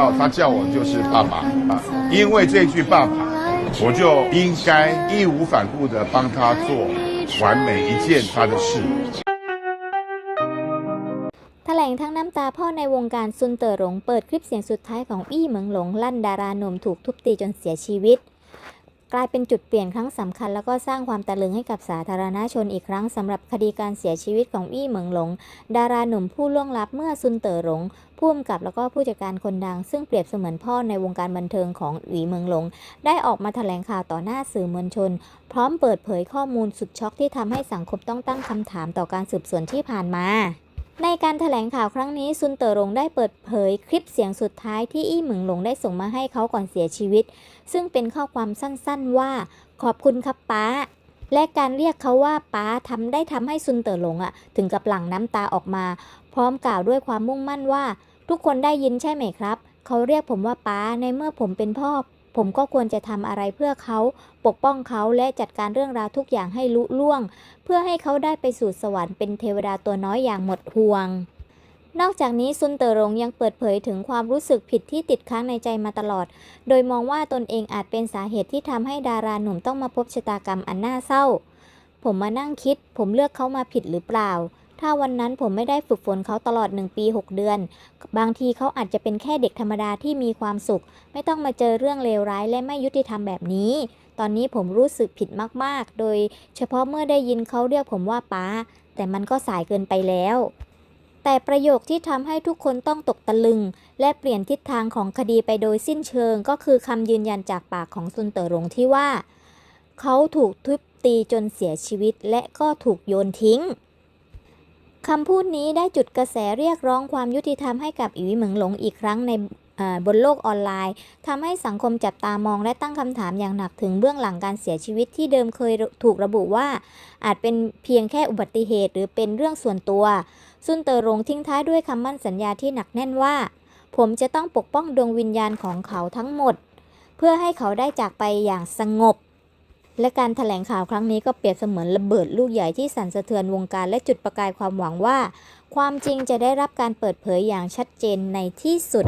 哦，他叫我就是爸爸啊，因为这句爸爸，我就应该义无反顾的帮他做完每一件他的事。 แถลงทั้งน้ำตาพ่อในวงการซุนเตอร์หลงเปิดคลิปเสียงสุดท้ายของอี้เหมิงหลงลั่นดาราหนุ่มถูกทุบตีจนเสียชีวิต กลายเป็นจุดเปลี่ยนครั้งสำคัญ แล้วก็สร้างความตะลึงให้กับสาธารณชนอีกครั้งสำหรับคดีการเสียชีวิตของอี้เหมิงหลง ดาราหนุ่มผู้ล่วงลับเมื่อซุนเตอหลงผู้กำกับแล้วก็ผู้จัดการคนดัง ซึ่งเปรียบเสมือนพ่อในวงการบันเทิงของอีเหมิงหลง ได้ออกมาแถลงข่าวต่อหน้าสื่อมวลชน พร้อมเปิดเผยข้อมูลสุดช็อกที่ทำให้สังคมต้องตั้งคำถามต่อการสืบสวนที่ผ่านมา ในการแถลงข่าวครั้งนี้ซุนเตอร์หลงได้เปิดเผยคลิปเสียงสุดท้ายที่อี้เหมิงหลงได้ส่งมาให้เขาก่อนเสียชีวิต ซึ่งเป็นข้อความสั้นๆว่า ขอบคุณครับป้า และการเรียกเขาว่าป้าทำได้ทำให้ซุนเตอรหลงอะถึงกับหลั่งน้ำตาออกมา พร้อมกล่าวด้วยความมุ่งมั่นว่า ทุกคนได้ยินใช่ไหมครับ เขาเรียกผมว่าป้าในเมื่อผมเป็นพ่อ ผมก็ควรจะทำอะไรเพื่อเขา ปกป้องเขาและจัดการเรื่องราวทุกอย่างให้ลุล่วง เพื่อให้เขาได้ไปสู่สวรรค์เป็นเทวดาตัวน้อยอย่างหมดห่วง นอกจากนี้ซุนเตอร์หลงยังเปิดเผยถึงความรู้สึกผิดที่ติดค้างในใจมาตลอด โดยมองว่าตนเองอาจเป็นสาเหตุที่ทำให้ดาราหนุ่มต้องมาพบชะตากรรมอันน่าเศร้า ผมมานั่งคิด ผมเลือกเขามาผิดหรือเปล่า ถ้าวันนั้นผมไม่ได้ฝึกฝนเขาตลอด 1 ปี 6 เดือน บางทีเขาอาจจะเป็นแค่เด็กธรรมดาที่มีความสุข ไม่ต้องมาเจอเรื่องเลวร้ายและไม่ยุติธรรมแบบนี้ ตอนนี้ผมรู้สึกผิดมากๆ โดยเฉพาะเมื่อได้ยินเขาเรียกผมว่าป้า แต่มันก็สายเกินไปแล้วแต่ประโยคที่ทำให้ทุกคนต้องตกตะลึง และเปลี่ยนทิศทางของคดีไปโดยสิ้นเชิง ก็คือคำยืนยันจากปากของซุนเตอร์หลงที่ว่า เขาถูกทุบตีจนเสียชีวิตและก็ถูกโยนทิ้ง คำพูดนี้ได้จุดกระแสเรียกร้องความยุติธรรมให้กับอีวิเหมิงหลงอีกครั้งในบนโลกออนไลน์ทำให้สังคมจับตามองและตั้งคำถามอย่างหนักถึงเบื้องหลังการเสียชีวิตที่เดิมเคยถูกระบุว่า อาจเป็นเพียงแค่อุบัติเหตุ หรือเป็นเรื่องส่วนตัว ซุนเตอรงทิ้งท้ายด้วยคำมั่นสัญญาที่หนักแน่นว่า ผมจะต้องปกป้องดวงวิญญาณของเขาทั้งหมด เพื่อให้เขาได้จากไปอย่างสงบ และการถแถลงข่าวครั้งนี้ก็เปรียบเสมือนระเบิดลูกใหญ่ที่สั่นสะเทือนวงการและจุดประกายความหวังว่า ความจริงจะได้รับการเปิดเผยอย่างชัดเจนในที่สุด